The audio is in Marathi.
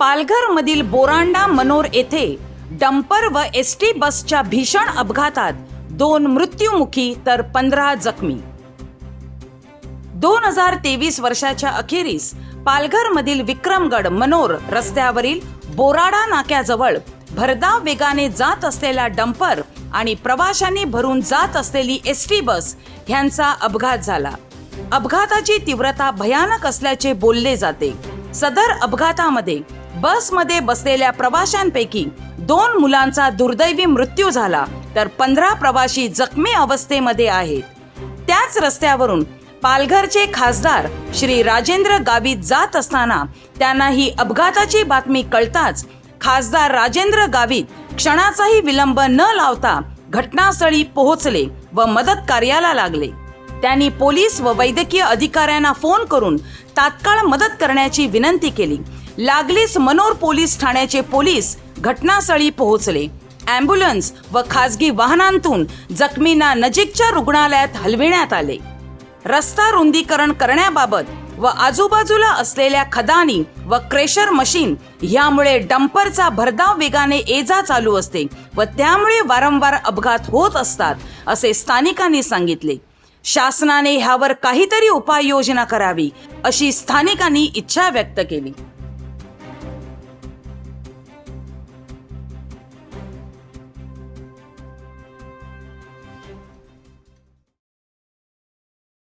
पालघरमधील बोरांडा मनोर येथे डंपर व एस टी बसच्या भीषण अपघातात दोन मृत्युमुखी तर पंधरा जखमी. दोन हजार तेवीस वर्षाच्या अखेरीस पालघरमधील विक्रमगड मनोर रस्त्यावरील बोराडा नाक्याजवळ भरधाव वेगाने जात असलेला डंपर आणि प्रवाशांनी भरून जात असलेली एस टी बस ह्यांचा अपघात झाला. अपघाताची तीव्रता भयानक असल्याचे बोलले जाते. सदर अपघातामध्ये बसमध्ये बसलेल्या प्रवाशांपैकी दोन मुलांचा दुर्दैवी मृत्यू झाला तर पंधरा प्रवाशी जखमी अवस्थेमध्ये आहेत. त्याच रस्त्यावरून पालघरचे खासदार श्री राजेंद्र गावित जात असताना त्यांना ही अपघाताची बातमी कळताच खासदार राजेंद्र गावित क्षणाचाही विलंब न लावता घटनास्थळी पोहोचले व मदत कार्याला लागले. त्यांनी पोलीस व वैद्यकीय अधिकाऱ्यांना फोन करून तात्काळ मदत करण्याची विनंती केली. लागलीच मनोर पोलीस ठाण्याचे पोलीस घटनास्थळी पोहोचले. ॲम्ब्युलन्स व खासगी वाहनांतून जखमींना नजीकच्या रुग्णालयात हलविण्यात आले. रस्ता रुंदीकरण करण्याबाबत व आजूबाजूला असलेल्या खदानी व क्रेशर मशीन ह्यामुळे डंपरचा भरधाव वेगाने ये जा चालू असते व त्यामुळे वारंवार अपघात होत असतात असे स्थानिकांनी सांगितले. शासनाने ह्यावर काहीतरी उपाययोजना करावी अशी स्थानिकांनी इच्छा व्यक्त केली.